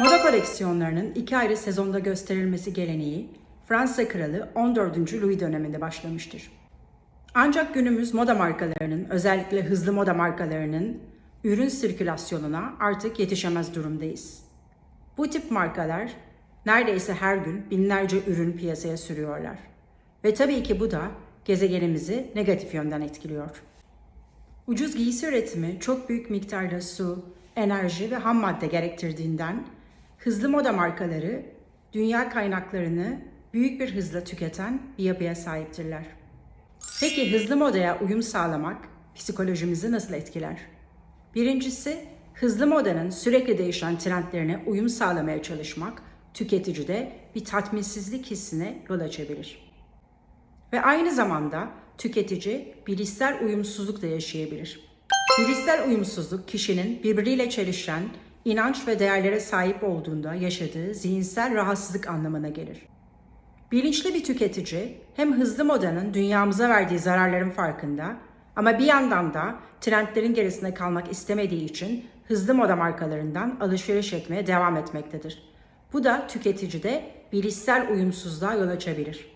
Moda koleksiyonlarının iki ayrı sezonda gösterilmesi geleneği Fransa Kralı 14. Louis döneminde başlamıştır. Ancak günümüz moda markalarının, özellikle hızlı moda markalarının ürün sirkülasyonuna artık yetişemez durumdayız. Bu tip markalar neredeyse her gün binlerce ürün piyasaya sürüyorlar. Ve tabii ki bu da gezegenimizi negatif yönden etkiliyor. Ucuz giysi üretimi çok büyük miktarda su, enerji ve ham madde gerektirdiğinden hızlı moda markaları dünya kaynaklarını büyük bir hızla tüketen bir yapıya sahiptirler. Peki hızlı modaya uyum sağlamak psikolojimizi nasıl etkiler? Birincisi, hızlı modanın sürekli değişen trendlerine uyum sağlamaya çalışmak tüketicide bir tatminsizlik hissine yol açabilir. Ve aynı zamanda tüketici bilişsel uyumsuzluk da yaşayabilir. Bilişsel uyumsuzluk kişinin birbiriyle çelişen inanç ve değerlere sahip olduğunda yaşadığı zihinsel rahatsızlık anlamına gelir. Bilinçli bir tüketici hem hızlı modanın dünyamıza verdiği zararların farkında ama bir yandan da trendlerin gerisinde kalmak istemediği için hızlı moda markalarından alışveriş etmeye devam etmektedir. Bu da tüketicide bilişsel uyumsuzluğa yol açabilir.